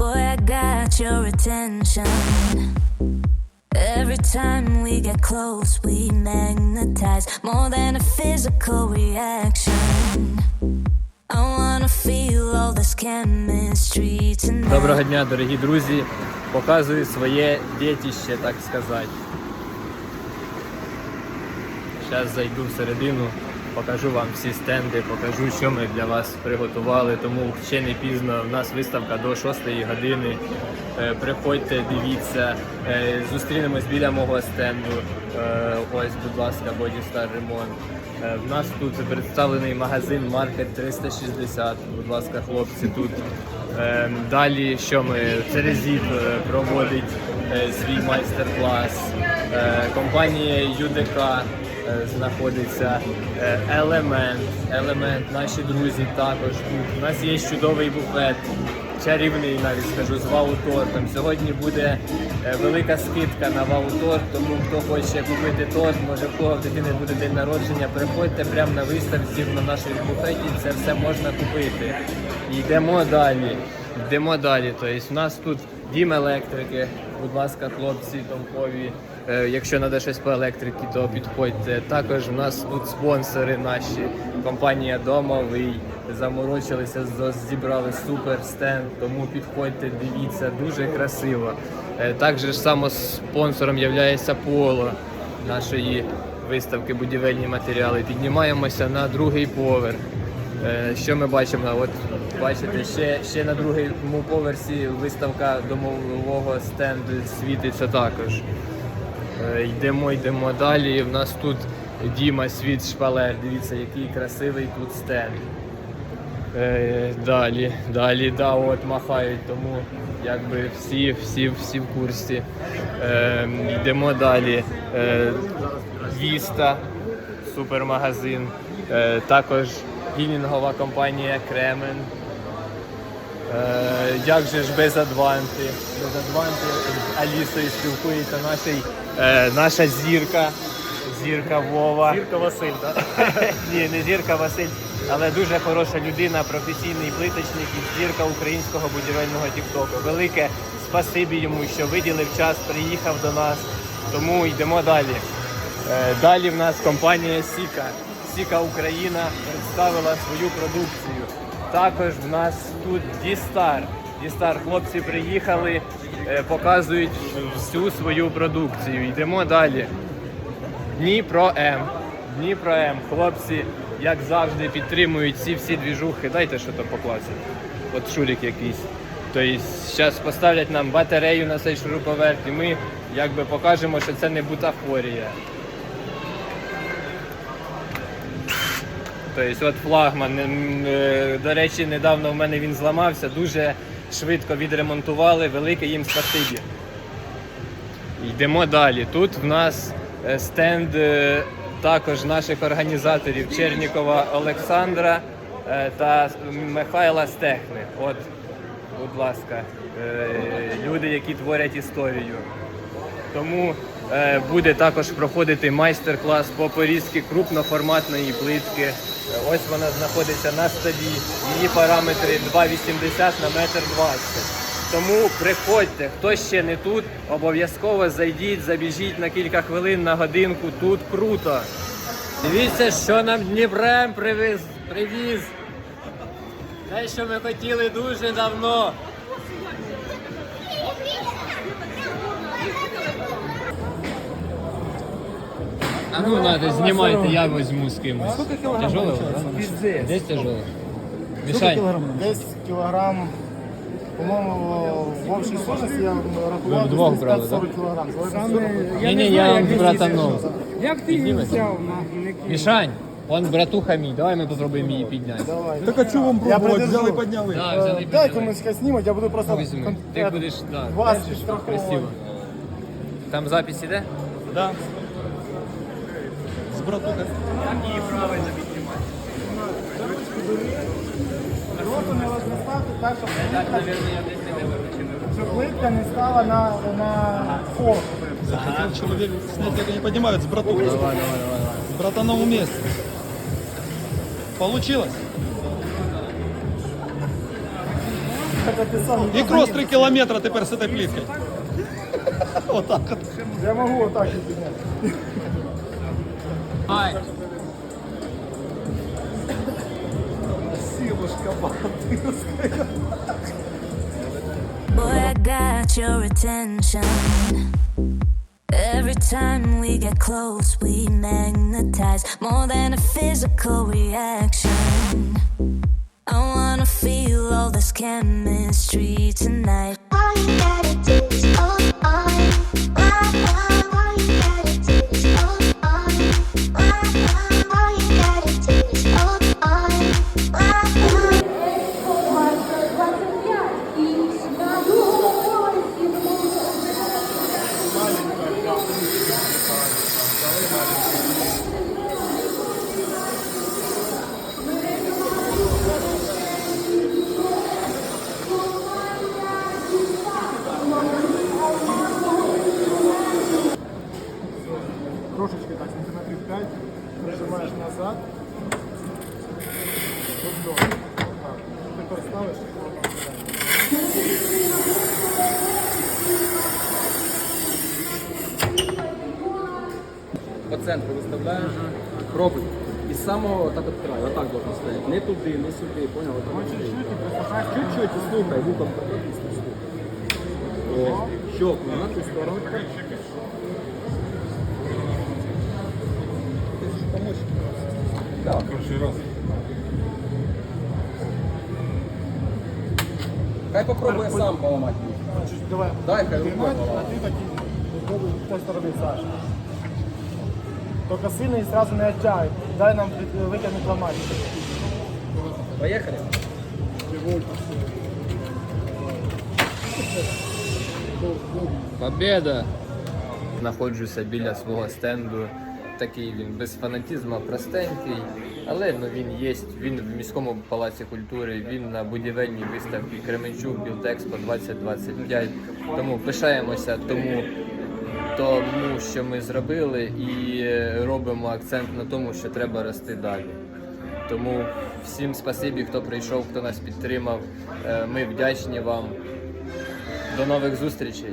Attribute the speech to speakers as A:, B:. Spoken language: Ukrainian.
A: Boy, I got your attention. Every time we get close, we magnetize more than a physical reaction. I wanna feel all this chemistry tonight.
B: Доброго дня, дорогі друзі. Показую своє дітище, так сказати. Зараз зайду всередину, покажу вам всі стенди, покажу, що ми для вас приготували. Тому ще не пізно. У нас виставка до 6 години. Е, Приходьте, дивіться. Е, Зустрінемось біля мого стенду. Е, Ось, будь ласка, Бодістар ремонт. В нас тут представлений магазин Маркет 360. Будь ласка, хлопці тут. Далі, що ми Церезіт е, проводить свій майстер-клас. Компанія е, знаходиться. Е, Елемент. Елемент, наші друзі також тут. У нас є чудовий буфет. Чарівний навіть скажу з вау-тортом. Сьогодні буде е, велика скидка на вау-торт, тому хто хоче купити торт, може в кого в дитини буде день народження, приходьте прямо на виставці на нашій буфеті, це все можна купити. Йдемо далі. Йдемо далі. Тобто у нас тут дім електрики. Будь ласка, хлопці, толкові. Е, Якщо треба щось по електриці, то підходьте. Також у нас тут спонсори наші. Компанія Домовий. Заморочилися, зібрали супер стенд, тому підходьте, дивіться, дуже красиво. Е, Також само спонсором є Поло нашої виставки будівельні матеріали. Піднімаємося на другий поверх. Е, Що ми бачимо? От бачите, ще, ще на другому поверсі виставка домового стенду світиться також. Е, Йдемо, йдемо далі. У нас тут Діма світ шпалер. Дивіться, який красивий тут стенд. Е, Далі, далі, да, от махають, тому якби всі, всі, всі в курсі. Е, Йдемо далі. Віста, супермагазин. Також гілінгова компанія Кремен. Як же ж без Адванти? Без Адванти з Алісою спілкується наша, е, наша зірка. Зірка Вова.
C: Зірка Василь, так?
B: Ні, не зірка Василь, але дуже хороша людина, професійний плиточник і зірка українського будівельного тіктоку. Велике спасибі йому, що виділив час, приїхав до нас. Тому йдемо далі. Е, Далі в нас компанія Сіка. Сіка Україна представила свою продукцію. Також в нас тут Дістар. Дістар, хлопці приїхали, показують всю свою продукцію. Йдемо далі. Дніпро М. Дніпро М. Хлопці, як завжди, підтримують ці всі двіжухи. Дайте що то покласти. От шурик якийсь. Тобто, зараз поставлять нам батарею на цей шуруповерт, і ми якби покажемо, що це не бутафорія. Тобто, от флагман. е, До речі, недавно в мене він зламався, дуже швидко відремонтували, велике їм спасибі. Йдемо далі. Тут в нас е, стенд е, також наших організаторів Чернікова Олександра е, та Михайла Стехни. От, будь ласка, люди, які творять історію. Тому буде також проходити майстер-клас по порізці крупноформатної плитки. Е, Ось вона знаходиться на столі. Її параметри 2,80 на метр 20. Тому приходьте, хто ще не тут, обов'язково зайдіть, забіжіть на кілька хвилин на годинку. Тут круто. Дивіться, що нам Дніпрем привіз. привіз. Те, що ми хотіли дуже давно. А ну надо, знімайте, я візьму з кимось. Тяжело?
C: Пиздец.
B: Десь тяжело. Мішань.
C: Десь кілограм, по-моєму, в общій сложності я рахував
B: вдвох
C: десь
B: брали,
C: 40 кілограм.
B: Ні, ні, я вам братанув.
D: Як ти її взяв нахуй? не кинув?
B: Мішань, он братуха мій, давай ми попробуємо її підняти.
C: Давай.
E: Так а чого вам
C: Я
E: пробувати?
C: придержу.
E: Взяли, підняли.
B: Да,
C: Е,
B: взяли
C: Дай
B: підняли.
C: комусь хай знімать, я буду просто
B: Візьми.
C: кон-
B: Ти
C: е,
B: будеш, да,
C: вас підстраховувати.
B: красиво. Там запись іде?
E: Да. З братухою.
C: Просто не ставте так, щоб
B: Так,
C: плитка-
B: мабуть, я десь не вибачив.
C: щоб плитка не стала на, на фон.
E: Захотел человек снять, как они поднимают с братухой.
B: Давай, давай, давай. давай.
E: С братаном вместе. Получилось?
C: Так ти сам.
E: И кросс 3 километра теперь с этой плиткой. Вот так.
C: Я можу отак і підняти.
B: Ай!
C: Сілушка, бабушка.
A: Boy, I got your attention. Every time we get close, we magnetize more than a physical reaction. I wanna feel all this chemistry tonight.
F: All you
G: По центру виставляєш, пробуй. І з самого так от краю, отак должно стояти. Не туди, не сюди, поняв? Чуть-чуть і слухай, вухом слухай. О, щелкну на ту сторону. Да. Хай попробує сам поламати.
C: Чуть Давай.
G: Дай, хай рукою
C: Тримай, а
G: поламає.
C: ти такий попробуй з тої сторони, Саша. Тільки сильно і одразу не оттягай. Дай нам від- витягнути ламати.
G: Поїхали.
B: Победа! Знаходжуся біля свого стенду. Такий він без фанатізму, простенький, але ну, він є. Він в міському палаці культури, він на будівельній виставці Кременчук Білтекспо 2025. Тому пишаємося тому, тому, що ми зробили, і е, робимо акцент на тому, що треба рости далі. Тому всім спасибі, хто прийшов, хто нас підтримав. Е, Ми вдячні вам. До нових зустрічей.